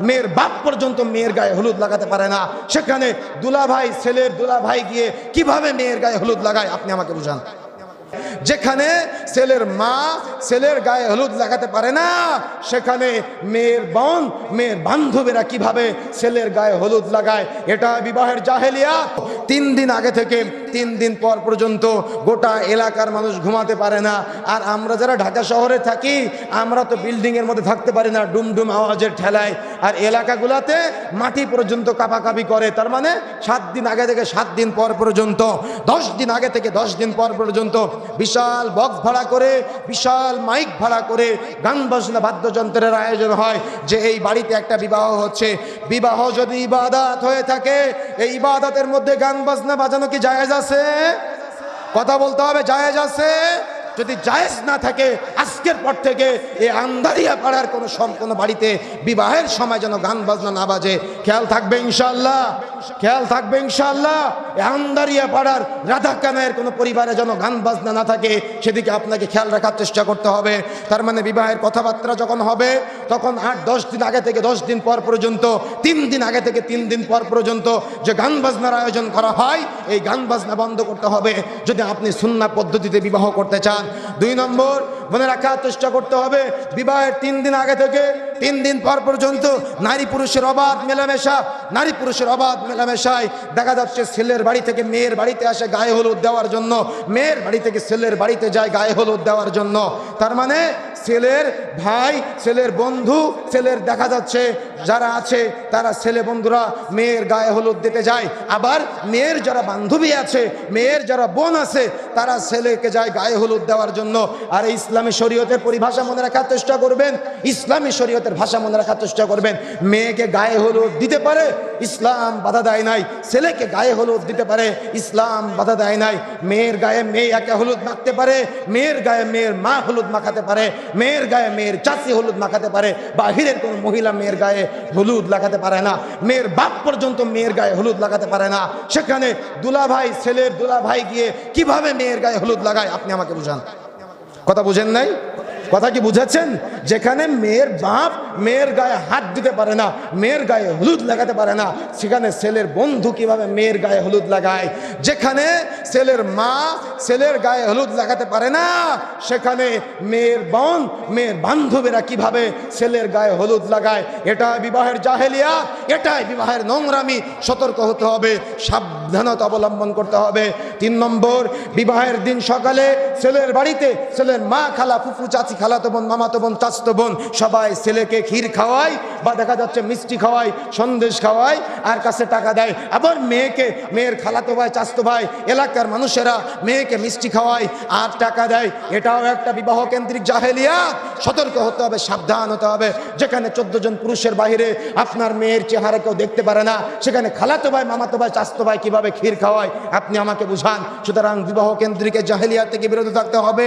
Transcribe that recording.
মেয়ের বাপ পর্যন্ত মেয়ের গায়ে হলুদ লাগাতে পারে না। সেখানে দুলাভাই, ছেলের দুলাভাই গিয়ে কীভাবে মেয়ের গায়ে হলুদ লাগায়? আপনি আমাকে বুঝান। যেখানে ছেলের মা ছেলের গায়ে হলুদ লাগাতে পারে না, সেখানে মেয়ের বোন, মেয়ের বান্ধবীরা কীভাবে ছেলের গায়ে হলুদ লাগায়? এটা বিবাহের জাহেলিয়া। তিন দিন আগে থেকে তিন দিন পর পর্যন্ত গোটা এলাকার মানুষ ঘুমাতে পারে না। আর আমরা যারা ঢাকা শহরে থাকি, আমরা তো বিল্ডিং এর মধ্যে থাকতে পারি না, ডুমডুম আওয়াজের ঠেলায়। আর এলাকাগুলোতে মাটি পর্যন্ত কাপাকাপি করে। তার মানে সাত দিন আগে থেকে সাত দিন পর পর্যন্ত, দশ দিন আগে থেকে দশ দিন পর পর্যন্ত বিশাল বক্স ভাড়া করে, বিশাল মাইক ভাড়া করে গান বাজনা বাদ্যযন্ত্রের আয়োজন হয় যে এই বাড়িতে একটা বিবাহ হচ্ছে। বিবাহ যদি ইবাদাত হয়ে থাকে, এই ইবাদাতের মধ্যে গান বাজনা বাজানো কি জায়েজ আছে? কথা বলতে হবে, জায়েজ আছে? যদি জায়েজ না থাকে, আজকের পর থেকে এই আন্দারিয়া পাড়ার কোনো সম্পূর্ণ বাড়িতে বিবাহের সময় যেন গান বাজনা না বাজে। খেয়াল থাকবে ইনশাল্লাহ খেয়াল থাকবে ইনশাল্লাহ আন্দারিয়া পাড়ার রাধা কানায়ের কোনো পরিবারে যেন গান বাজনা না থাকে, সেদিকে আপনাকে খেয়াল রাখার চেষ্টা করতে হবে। তার মানে বিবাহের কথাবার্তা যখন হবে, তখন আট দশ দিন আগে থেকে, দশ দিন পর পর্যন্ত, তিন দিন আগে থেকে, তিন দিন পর পর্যন্ত যে গান বাজনার আয়োজন করা হয়, এই গান বাজনা বন্ধ করতে হবে। যদি আপনি সুন্না পদ্ধতিতে বিবাহ করতে চান দুই নম্বর, মনে রাখার চেষ্টা করতে হবে, বিবাহের তিন দিন আগে থেকে, তিন দিন পর পর্যন্ত নারী পুরুষের অবাধ মেলামেশা, নারী পুরুষের অবাধ মেলামেশায় দেখা যাচ্ছে ছেলের বাড়ি থেকে মেয়ের বাড়িতে আসে গায়ে হলুদ দেওয়ার জন্য, মেয়ের বাড়ি থেকে ছেলের বাড়িতে যায় গায়ে হলুদ দেওয়ার জন্য। তার মানে ছেলের ভাই, ছেলের বন্ধু, ছেলের দেখা যাচ্ছে, যারা আছে, তারা ছেলে বন্ধুরা, মেয়ের গায়ে হলুদ দিতে যায়। আবার মেয়ের যারা বান্ধবী আছে, মেয়ের যারা বোন আছে, তারা ছেলেকে যায় গায়ে হলুদ দেওয়ার জন্য। আর ইসলামী শরীয়তের পরিভাষা মনে রাখার চেষ্টা করবেন। ইসলামী শরীয়তের ভাষা মনে রাখার চেষ্টা করবেন। মেয়েকে গায়ে হলুদ দিতে পারে, ইসলাম বাধা দেয় নাই। ছেলেকে গায়ে হলুদ দিতে পারে, ইসলাম বাধা দেয় নাই। মেয়ের গায়ে মেয়ে একে হলুদ মাখতে পারে, মেয়ের গায়ে মেয়ের মা হলুদ মাখাতে পারে, মেয়ের গায়ে মেয়ের চাষি হলুদ মাখাতে পারে, বাহিরের কোনো মহিলা মেয়ের গায়ে হলুদ লাগাতে পারে না, মেয়ের বাপ পর্যন্ত মেয়ের গায়ে হলুদ লাগাতে পারে না। সেখানে দুলাভাই, ছেলের দুলাভাই গিয়ে কীভাবে মেয়ের গায়ে হলুদ লাগায়? আপনি আমাকে বুঝান। কথা বুঝেন নাই? কথা কি বুঝাচ্ছেন যেখানে মেয়ের বাপ মেয়ের গায়ে হাত দিতে পারে না, মেয়ের গায়ে হলুদ লাগাতে পারে না, সেখানে ছেলের বন্ধু কীভাবে মেয়ের গায়ে হলুদ লাগায়? যেখানে ছেলের মা ছেলের গায়ে হলুদ লাগাতে পারে না, সেখানে মেয়ের বোন, মেয়ের বান্ধবীরা কীভাবে ছেলের গায়ে হলুদ লাগায়? এটা বিবাহের জাহেলিয়া, এটাই বিবাহের নোংরামি। সতর্ক হতে হবে সাবধানতা অবলম্বন করতে হবে। তিন নম্বর, বিবাহের দিন সকালে ছেলের বাড়িতে ছেলের মা খালা, ফুফু, চাচি, খালাতো বোন, মামাতো বোন, চাচতো বোন, সবাই ছেলেকে ক্ষীর খাওয়ায় বা দেখা যাচ্ছে মিষ্টি খাওয়ায়, সন্দেশ খাওয়ায়, আর কাছে টাকা দেয়। আবার মেয়েকে, মেয়ের খালাতো ভাই চাচতো ভাই, এলাকার মানুষেরা মেয়েকে মিষ্টি খাওয়ায় আর টাকা দেয়। এটাও একটা বিবাহ কেন্দ্রিক জাহেলিয়া সতর্ক হতে হবে, সাবধান হতে হবে। যেখানে চোদ্দ জন পুরুষের বাইরে আপনার মেয়ের চেহারা কেউ দেখতে পারে না, সেখানে খালাতো ভাই, মামাতো ভাই চাচতো ভাই কীভাবে ক্ষীর খাওয়ায়, আপনি আমাকে বুঝান। সুতরাং বিবাহ কেন্দ্রিক জাহেলিয়া থেকে বিরত থাকতে হবে।